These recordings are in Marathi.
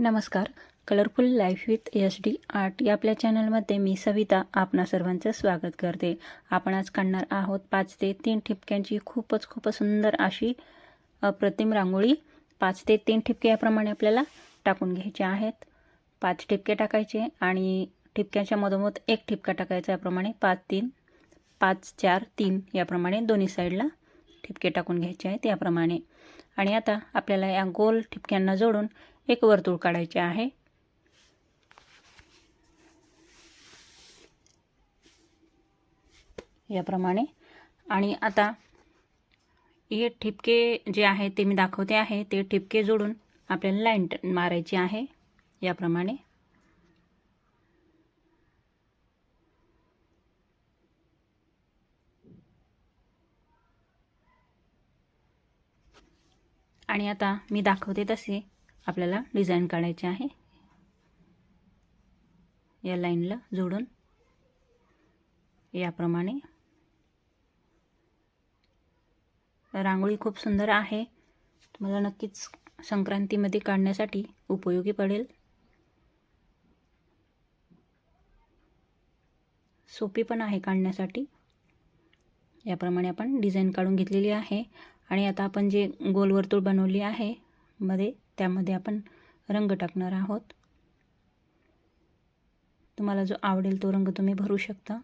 नमस्कार. Colourful life with S D art या आपल्या चॅनलमध्ये मी सविता आपणा सर्वांचं स्वागत करते. आपण आज काढणार आहोत पाच ते तीन ठिपक्यांची खूपच खूपच सुंदर अशी अप्रतिम रांगोळी. पाच ते तीन ठिपके याप्रमाणे आपल्याला टाकून घ्यायचे आहेत. पाच ठिपके टाकायचे आणि ठिपक्यांच्या मधोमध एक ठिपका टाकायचा याप्रमाणे पाच तीन पाच चार तीन याप्रमाणे दोन्ही साईडला ठिपके टाकून घ्यायचे आहेत याप्रमाणे. आणि आता आपल्याला या गोल ठिपक्यांना जोडून एक वर्तुळ काढायचे आहे. याप्रमाणे. आणि आता हे ठिपके जे आहे ते मी दाखवते आहे ते ठिपके जोडून आपल्याला लाईन मारायची आहे. याप्रमाणे. आणि आता मी दाखवते तसे आपल्याला डिझाईन काढायचे आहे. या लाईनला जोडून याप्रमाणे. रांगोळी खूप सुंदर आहे. तुम्हाला नक्कीच संक्रांतीमध्ये काढण्यासाठी उपयोगी पडेल. सोपी पण आहे काढण्यासाठी. याप्रमाणे आपण डिझाईन काढून घेतलेली आहे. आणि आता आपण जे गोल वर्तुळ बनवली आहे मध्ये त्यामध्ये आपण रंग टाकणार आहोत. तुम्हाला जो आवडेल तो रंग तुम्ही भरू शकता.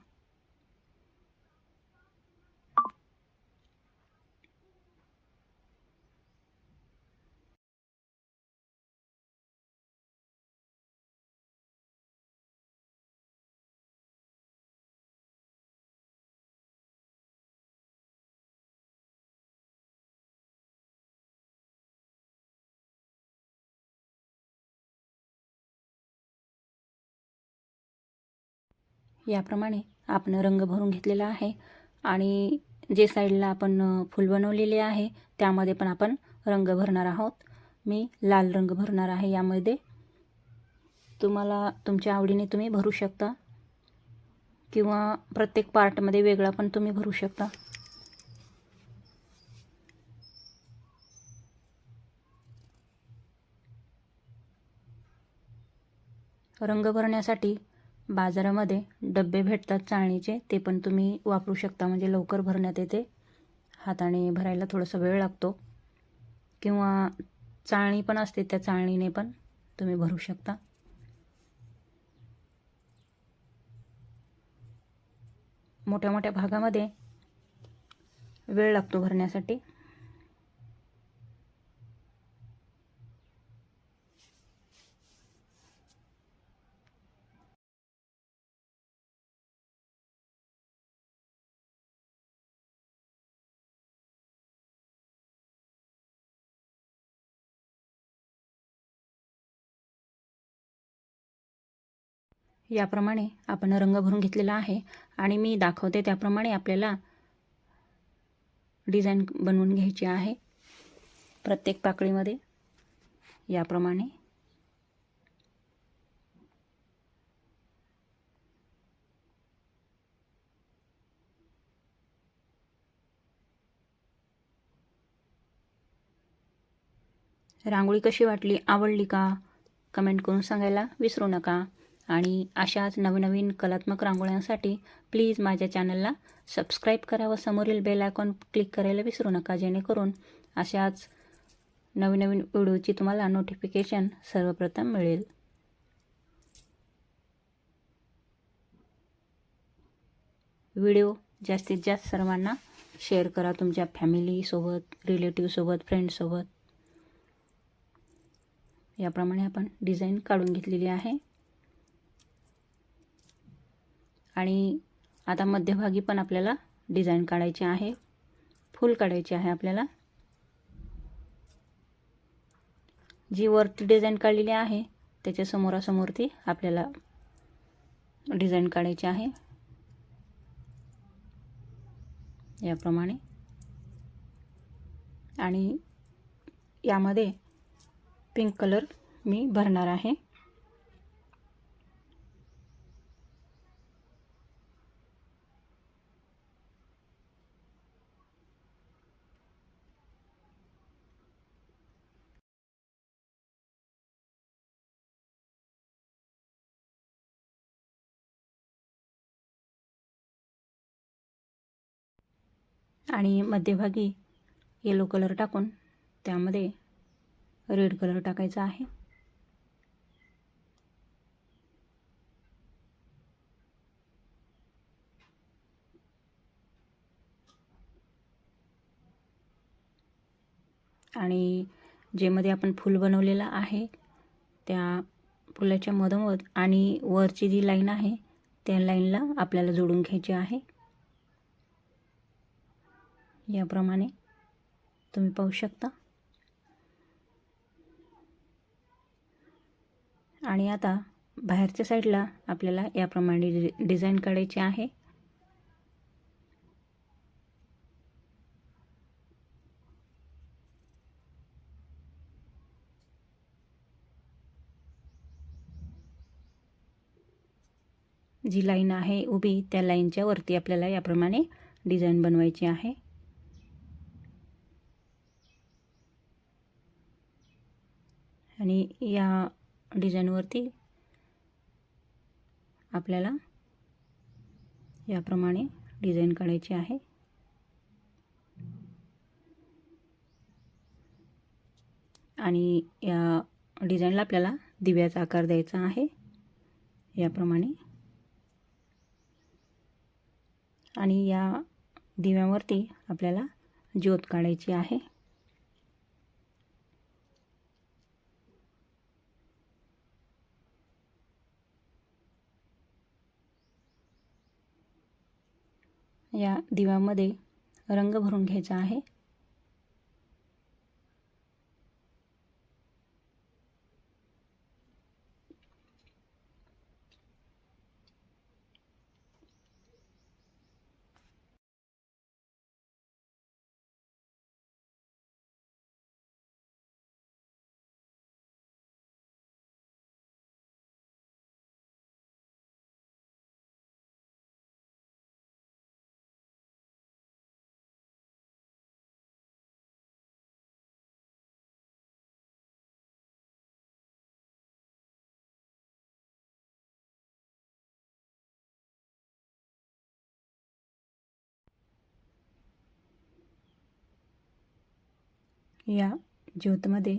याप्रमाणे आपण रंग भरून घेतलेला आहे आणि जे साईडला आपण फूल बनवलेले आहे त्यामध्ये पण आपण रंग भरणार आहोत. मी लाल रंग भरणार आहे यामध्ये. तुम्हाला तुमच्या आवडीने तुम्ही भरू शकता. किंवा प्रत्येक पार्टमध्ये वेगळा पण तुम्ही भरू शकता. रंग भरण्यासाठी बाजारामध्ये डबे भेटतात चाळणीचे ते पण तुम्ही वापरू शकता. म्हणजे लवकर भरण्यात येते. हाताने भरायला थोडासा वेळ लागतो. किंवा चाळणी पण असते त्या चाळणीने पण तुम्ही भरू शकता. मोठ्या मोठ्या भागामध्ये वेळ लागतो भरण्यासाठी. याप्रमाणे आपण रंग भरून घेतलेला आहे आणि मी दाखवते त्याप्रमाणे आपल्याला डिझाईन बनवून घ्यायची आहे. प्रत्येक पाकळीमध्ये याप्रमाणे. रांगोळी कशी वाटली? आवडली का? कमेंट करून सांगायला विसरू नका. आणि अशाच नवनवीन कलात्मक रांगोळ्यांसाठी प्लीज माझ्या चॅनलला सबस्क्राईब करा व समोरील बेल आयकॉन क्लिक करायला विसरू नका जेणेकरून अशाच नवीन नवीन व्हिडिओची तुम्हाला नोटिफिकेशन सर्वप्रथम मिळेल. व्हिडिओ जास्तीत जास्त सर्वांना शेअर करा तुमच्या फॅमिलीसोबत रिलेटिव्हसोबत फ्रेंडसोबत याप्रमाणे आपण डिझाईन काढून घेतलेली आहे. आणि आता मध्यभागी पण आपल्याला डिझाईन काढायची आहे. फूल काढायचे आहे आपल्याला. जी वरती डिझाईन काढलेली आहे त्याच्या समोरासमोर ती आपल्याला डिझाईन काढायची आहे. याप्रमाणे. आणि यामध्ये पिंक कलर मी भरणार आहे. आणि मध्यभागी येलो कलर टाकून त्यामध्ये रेड कलर टाकायचा आहे. आणि जेमध्ये आपण फूल बनवलेलं आहे त्या फुलाच्या मधोमध आणि वरची जी लाईन आहे त्या लाईनला आपल्याला जोडून घ्यायची आहे. याप्रमाणे तुम्ही पाहू शकता. आणि आता बाहेरच्या साईडला आपल्याला याप्रमाणे डि डिझाईन काढायची आहे. जी लाईन आहे उभी त्या लाईनच्या वरती आपल्याला याप्रमाणे डिझाईन बनवायची आहे. आणि या डिझाईनवरती आपल्याला याप्रमाणे डिझाईन काढायची आहे. आणि या डिझाईनला आपल्याला दिव्याचा आकार द्यायचा आहे. याप्रमाणे. आणि या दिव्यावरती आपल्याला ज्योत काढायची आहे. या दिव्यामध्ये रंग भरून घ्यायचा आहे. या ज्योतमध्ये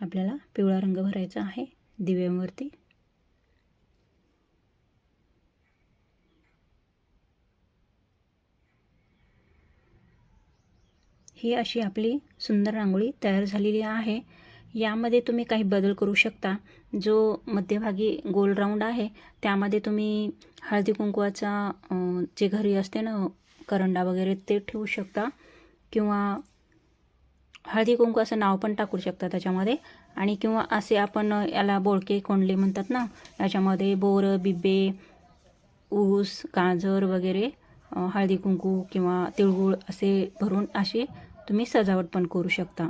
आपल्याला पिवळा रंग भरायचा आहे. दिव्यांवरती. ही अशी आपली सुंदर रांगोळी तयार झालेली आहे. यामध्ये तुम्ही काही बदल करू शकता. जो मध्यभागी गोल राऊंड आहे त्यामध्ये तुम्ही हळदी कुंकवाचा जे घरी असते ना करंडा वगैरे ते ठेवू शकता. किंवा हळदी कुंकू असं नाव पण टाकू शकता त्याच्यामध्ये. आणि किंवा असे आपण याला बोळके कोंडले म्हणतात ना याच्यामध्ये बोरं बिब्बे ऊस गाजर वगैरे हळदी कुंकू किंवा तिळगुळ असे भरून असे तुम्ही सजावट पण करू शकता.